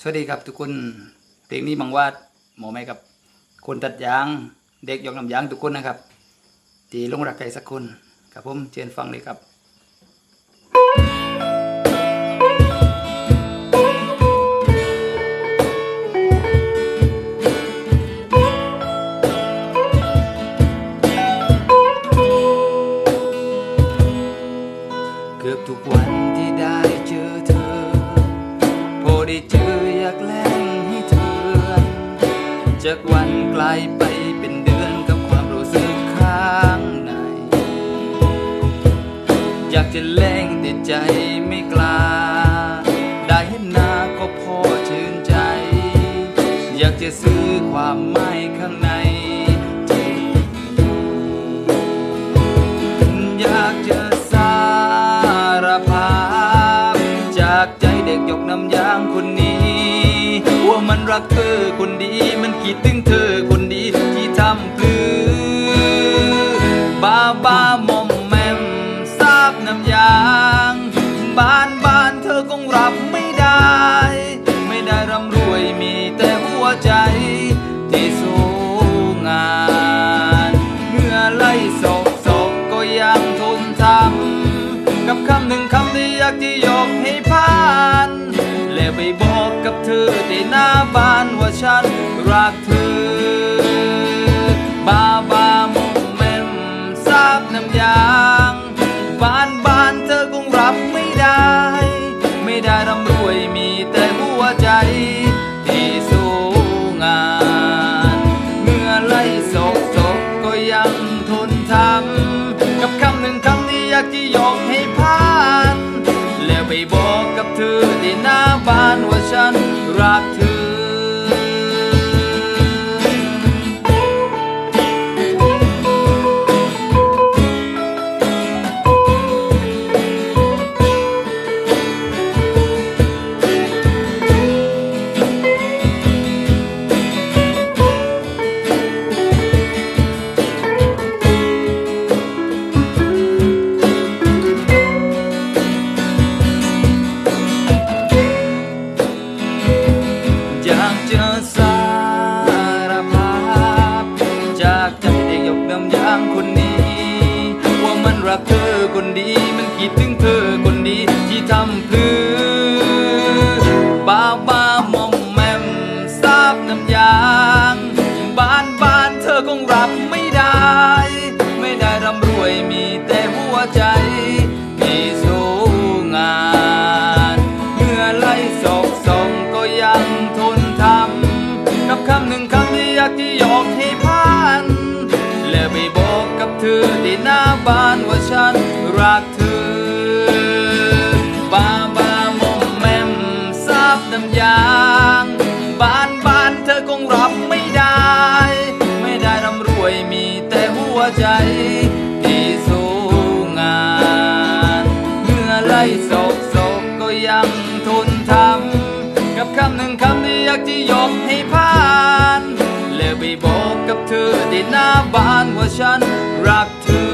สวัสดีครับทุกคนเพลงนี้บังวาดหมอไม่กับ คนตัดยาง เด็กยกน้ำยางทุกคนนะครับที่ลงรักใครสักคนครับผมเชิญฟังเลยครับเกือบทุกวัน กแล้งให้เธอเรือนจากวันไกลไปเป็นเดือนกับความรู้สึกข้างใน อยากจะแล้งแต่ใจไม่กล้า ได้เห็นหน้าก็พอชื่นใจ อยากจะซื้อความหมายข้างในที่อยากจะสารภาพ จากใจเด็กยกน้ำยางคนนี้ กเธอคนดี มันคิดถึงเธอคนดีที่ทำพลือบ้าบ้ามอมแมมทราบน้ำยางบ้านบ้านเธอคงรับไม่ได้ ไม่ได้ร่ำรวยมีแต่หัวใจที่สู้งานเมื่อไล่ศกศกก็ยังทนทำกับคำหนึ่งคำที่อยากจะยก นว่าฉันรักเธอบาบามอมแมมทราบน้ำยางบ้านบ้านเธอคงรับไม่ได้ ไม่ได้ร่ำรวยมีแต่หัวใจที่สู้งาน เมื่อไล่ศกศกก็ยังทนทำกับคำหนึ่งคำที่อยากจะยกให้ผ่าน แล้วไปบอกกับเธอที่หน้าบ้านว่าฉัน คิดถึงเธอคนดีที่ทำพลือบ้าบ้ามอมแมมทราบน้ำยางบ้านบ้านเธอคงรับไม่ได้ ไม่ได้ร่ำรวยมีแต่หัวใจที่สู้งานเมื่อไล่ศกสองก็ยังทนทำกับคำหนึ่งคำที่อยากจะยอกให้ผ่านและไปบอกกับเธอที่หน้าบ้านว่าฉันรักเธอ จะยกให้ผ่านเลยไปบอกกับเธอที่หน้าบ้านว่าฉันรักเธอ